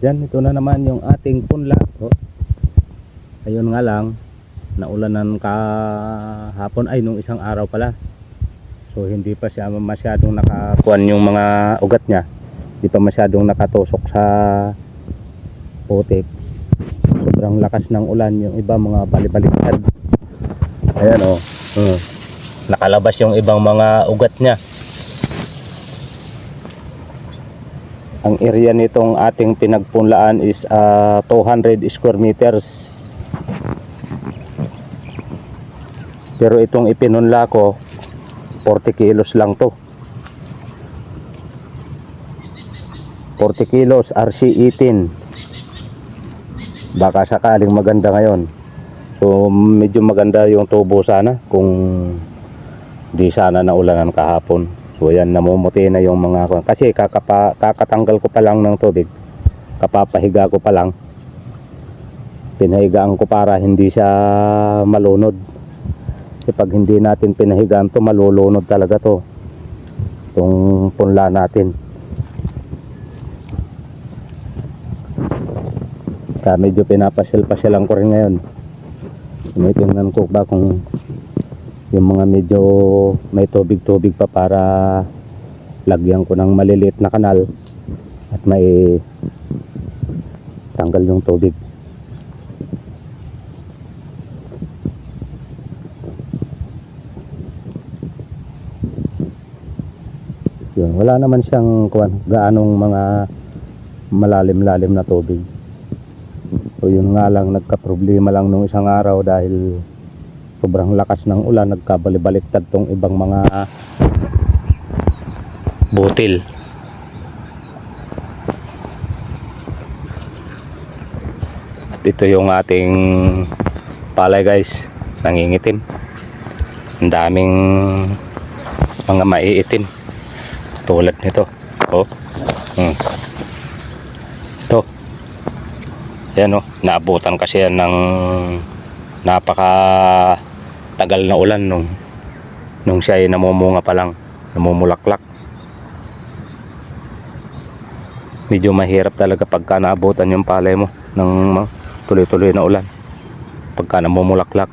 dyan, ito na naman yung ating punla. Oh. Ayun nga lang, naulanan kahapon ay nung isang araw pala. So hindi pa siya masyadong nakakuan yung mga ugat niya. Hindi pa masyadong nakatusok sa putik. Sobrang lakas ng ulan yung iba mga balibaliktad. Ayan oh. Hmm. Nakalabas yung ibang mga ugat niya. Ang area nitong ating pinagpunlaan is ah, 200 square meters. Pero itong ipinunla ko 40 kilos lang to. 40 kilos RC18. Baka sakaling maganda ngayon. So medyo maganda yung tubo sana kung di sana naulanan kahapon. So yan namumuti na yung mga kasi kakapa, kakatanggal ko pa lang ng tubig. Kapapahiga ko pa lang. Pinahigaan ko para hindi siya malunod. Kasi pag hindi natin pinahigaan to malulunod talaga to. Itong punla natin. Kaya medyo pinapasyal-pasyalan ko rin ngayon. Tinitingnan ko ba kung yung mga medyo may tubig-tubig pa para lagyan ko ng maliliit na kanal at may tanggal yung tubig. Yun, wala naman siyang kuwan, gaanong mga malalim-lalim na tubig. So yun nga lang nagka-problema lang nung isang araw dahil sobrang lakas ng ulan nagkabalibaliktad tong ibang mga butil. At ito yung ating palay guys, nangingitim. Ang daming mga maiitim. Tulad nito. Oh. Hmm. Ito. Yan oh, naabutan kasi yan ng napaka tagal na ulan nung nung siya ay namumunga pa lang, namumulaklak. Medyo mahirap talaga pagka naabutan yung palay mo ng tuloy-tuloy na ulan. Pagka namumulaklak.